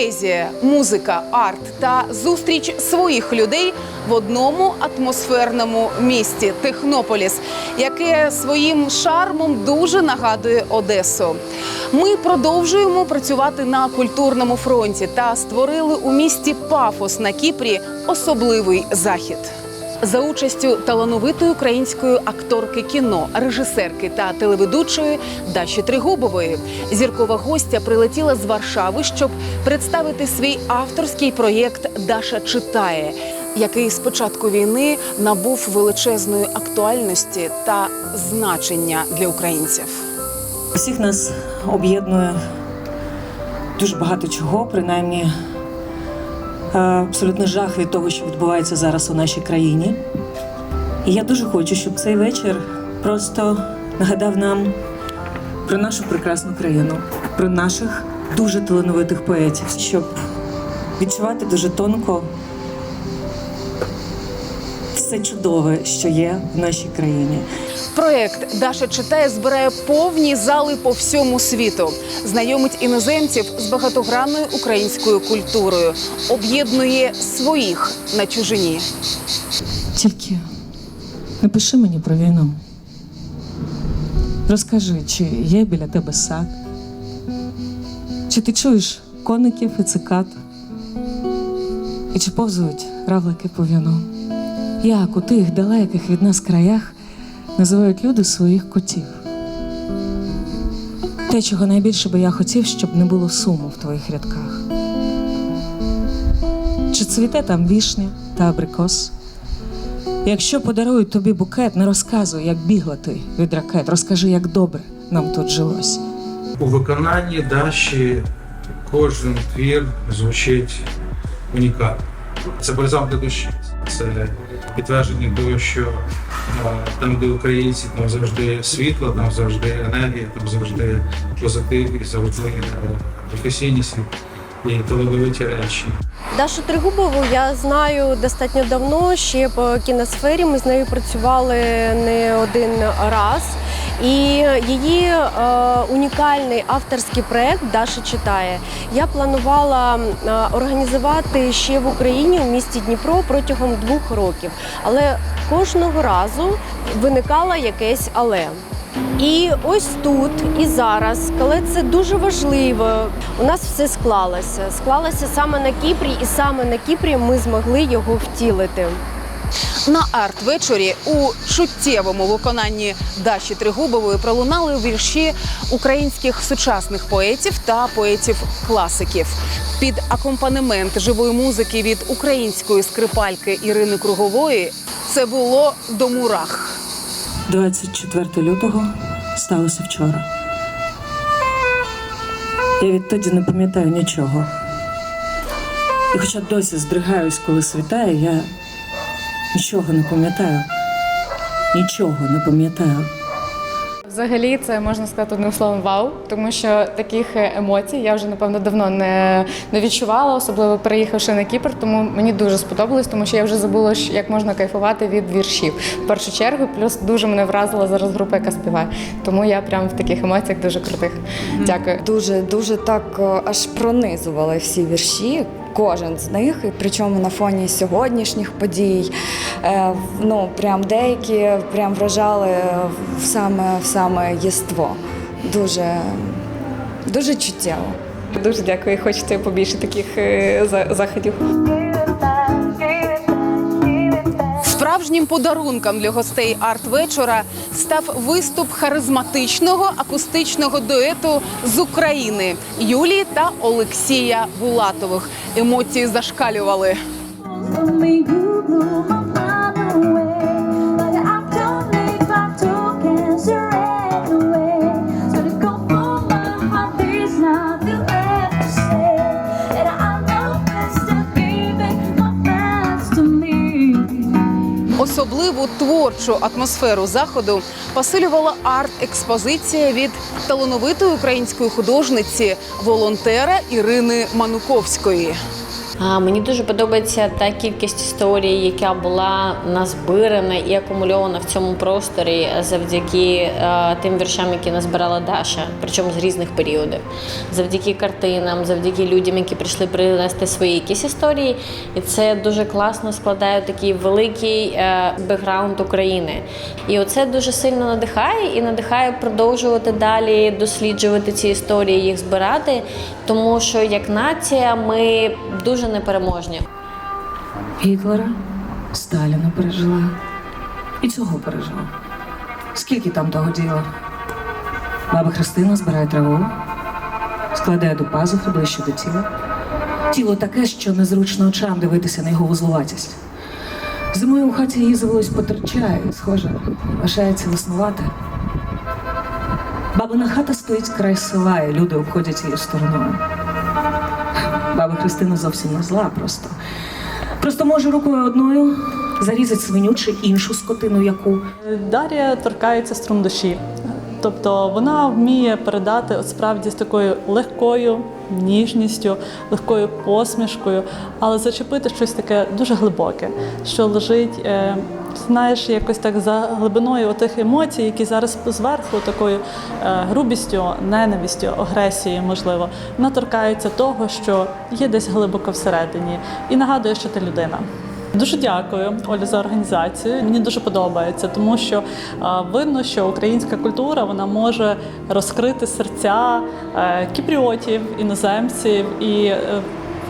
Поезія, музика, арт та зустріч своїх людей в одному атмосферному місті Технополіс, яке своїм шармом дуже нагадує Одесу. Ми продовжуємо працювати на культурному фронті та створили у місті Пафос на Кіпрі особливий захід. За участю талановитої української акторки кіно, режисерки та телеведучої Даші Тригубової, зіркова гостя прилетіла з Варшави, щоб представити свій авторський проєкт Даша читає, який з початку війни набув величезної актуальності та значення для українців. Усіх нас об'єднує дуже багато чого, принаймні абсолютно жах від того, що відбувається зараз у нашій країні. І я дуже хочу, щоб цей вечір просто нагадав нам про нашу прекрасну країну, про наших дуже талановитих поетів, щоб відчувати дуже тонко все чудове, що є в нашій країні. Проект Даша читає збирає повні зали по всьому світу, знайомить іноземців з багатогранною українською культурою, об'єднує своїх на чужині. Тільки не пиши мені про війну. Розкажи, чи є біля тебе сад? Чи ти чуєш коників і цикад? І чи повзують равлики по віну? Як у тих далеких від нас краях називають люди своїх котів? Те, чого найбільше би я хотів, щоб не було суму в твоїх рядках. Чи цвіте там вішня та абрикос? Якщо подарують тобі букет, не розказуй, як бігла ти від ракет. Розкажи, як добре нам тут жилось. У виконанні Даші кожен твір звучить унікально. Це бальзам для душі. Це підтвердження того, що там, де українці, там завжди світло, там завжди енергія, там завжди позитив і завжди е, професійність і талановиті речі. Дашу Тригубову я знаю достатньо давно. Ще по кіносфері ми з нею працювали не один раз. І її е, унікальний авторський проект Даша читає. Я планувала е, організувати ще в Україні у місті Дніпро протягом двох років, але кожного разу виникало якесь але. І ось тут і зараз, коли це дуже важливо, у нас все склалося. Склалося саме на Кіпрі, і саме на Кіпрі ми змогли його втілити. На арт-вечорі у чуттєвому виконанні Даші Тригубової пролунали вірші українських сучасних поетів та поетів-класиків. Під акомпанемент живої музики від української скрипальки Ірини Кругової це було до мурах. 24 лютого сталося вчора. Я відтоді не пам'ятаю нічого. І хоча досі здригаюсь, коли світає, я нічого не пам'ятаю. Нічого не пам'ятаю. Взагалі, це можна сказати одним словом вау, тому що таких емоцій я вже напевно давно не, не відчувала, особливо переїхавши на Кіпр. Тому мені дуже сподобалось, тому що я вже забула, як можна кайфувати від віршів. В першу чергу, плюс дуже мене вразила зараз група, яка співає. Тому я прям в таких емоціях дуже крутих. Дякую. Дуже дуже так е, аж пронизували всі вірші. Кожен з них, і причому на фоні сьогоднішніх подій. Е, ну прям деякі прям вражали в саме в саме єство. Дуже, дуже чуттєво. Дуже дякую. Хочете побільше таких е, за- заходів. Справжнім подарунком для гостей арт-вечора став виступ харизматичного акустичного дуету з України Юлії та Олексія Булатових. Емоції зашкалювали. Особливу творчу атмосферу заходу посилювала арт-експозиція від талановитої української художниці волонтера Ірини Мануковської. Мені дуже подобається та кількість історій, яка була назбирана і акумульована в цьому просторі завдяки е, тим віршам, які назбирала Даша, причому з різних періодів. Завдяки картинам, завдяки людям, які прийшли принести свої якісь історії. І це дуже класно складає такий великий е, бекграунд України. І оце дуже сильно надихає і надихає продовжувати далі досліджувати ці історії, їх збирати, тому що як нація ми дуже непереможні. Гітлера, Сталіна пережила. І цього пережила. Скільки там того діла? Баба Христина збирає траву, складає до пазухи ближче до тіла. Тіло таке, що незручно очам дивитися на його вузлуватість. Зимою у хаті її завелось потерчає, схоже, лишається веснувати. Бабина хата стоїть край села, і люди обходять її стороною. Баба Христина зовсім не зла, просто. Просто може рукою одною зарізати свиню чи іншу скотину, яку. Дар'я торкається струм душі. Тобто вона вміє передати от справді з такою легкою ніжністю, легкою посмішкою, але зачепити щось таке дуже глибоке, що лежить, е, знаєш, якось так за глибиною тих емоцій, які зараз зверху такою е, грубістю, ненавистю, агресією, можливо, вона торкається того, що є десь глибоко всередині, і нагадує, що ти людина. Дуже дякую Олі за організацію. Мені дуже подобається, тому що видно, що українська культура вона може розкрити серця е, кіпріотів, іноземців і. е,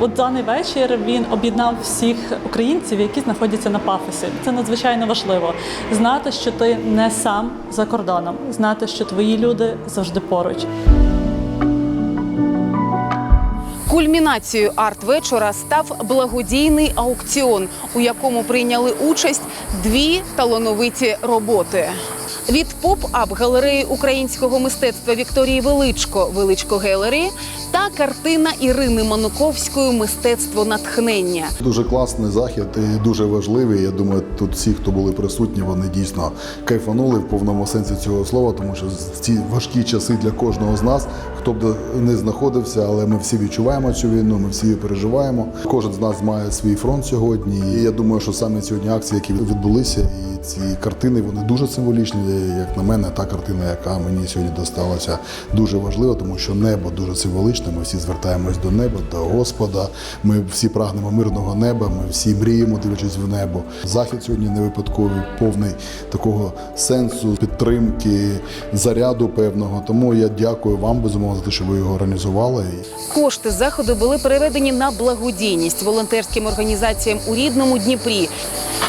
От даний вечір він об'єднав всіх українців, які знаходяться на пафосі. Це надзвичайно важливо знати, що ти не сам за кордоном, знати, що твої люди завжди поруч. Кульмінацією арт-вечора став благодійний аукціон, у якому прийняли участь дві талановиті роботи. Від поп-ап галереї українського мистецтва Вікторії Величко Величко Гелері та картина Ірини Мануковської Мистецтво натхнення. Дуже класний захід і дуже важливий. Я думаю, тут всі, хто були присутні, вони дійсно кайфанули в повному сенсі цього слова, тому що ці важкі часи для кожного з нас, хто б не знаходився, але ми всі відчуваємо цю війну, ми всі її переживаємо. Кожен з нас має свій фронт сьогодні. І я думаю, що саме сьогодні акції, які відбулися, і ці картини вони дуже символічні. Як на мене, та картина, яка мені сьогодні досталася, дуже важлива, тому що небо дуже символічне. Ми всі звертаємось до неба, до Господа. Ми всі прагнемо мирного неба. Ми всі мріємо, дивлячись в небо. Захід сьогодні не випадковий, повний такого сенсу, підтримки, заряду певного. Тому я дякую вам безумовно за те, що ви його організували. Кошти заходу були переведені на благодійність волонтерським організаціям у рідному Дніпрі,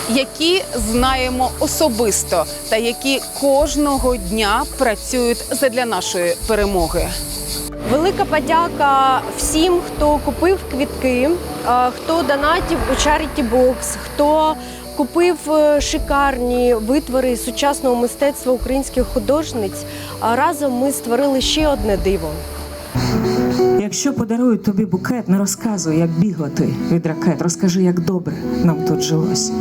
які знаємо особисто та які кожного дня працюють задля нашої перемоги. Велика подяка всім, хто купив квітки, е, хто донатів у Charity Box, хто купив е, шикарні витвори сучасного мистецтва українських художниць. Разом ми створили ще одне диво. Якщо подарують тобі букет, не розказуй, як бігла ти від ракет. Розкажи, як добре нам тут жилось.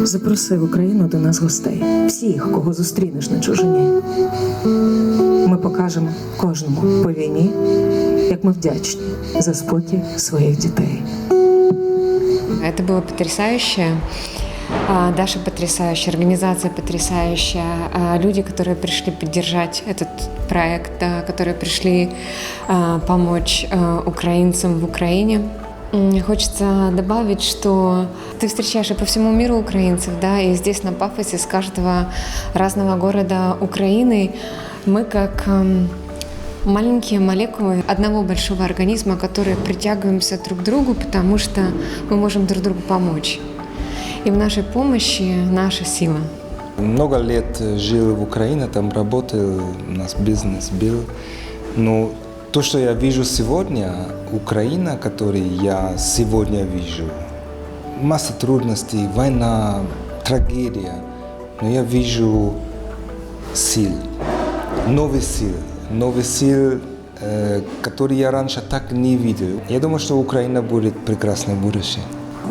Запроси в Україну до нас гостей. Всіх, кого зустрінеш на чужині. Ми покажемо кожному по війні, як ми вдячні за спокій своїх дітей. Это было потрясающе. А, Даша потрясающая, организация потрясающая, а, люди, которые пришли поддержать этот проект, а, которые пришли а, помочь а, украинцам в Украине. М, Хочется добавить, что ты встречаешь и по всему миру украинцев, да, и здесь на Пафосе с каждого разного города Украины мы как ам, маленькие молекулы одного большого организма, которые притягиваемся друг к другу, потому что мы можем друг другу помочь. И в нашей помощи наша сила. Много лет жил в Украине, там работал, у нас бизнес был. Но то, что я вижу сегодня, Украина, которую я сегодня вижу, масса трудностей, война, трагедия. Но я вижу сил, новый сил, новый сил, э, который я раньше так не видел. Я думаю, что Украина будет прекрасное будущее.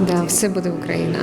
Да, все буде Україна.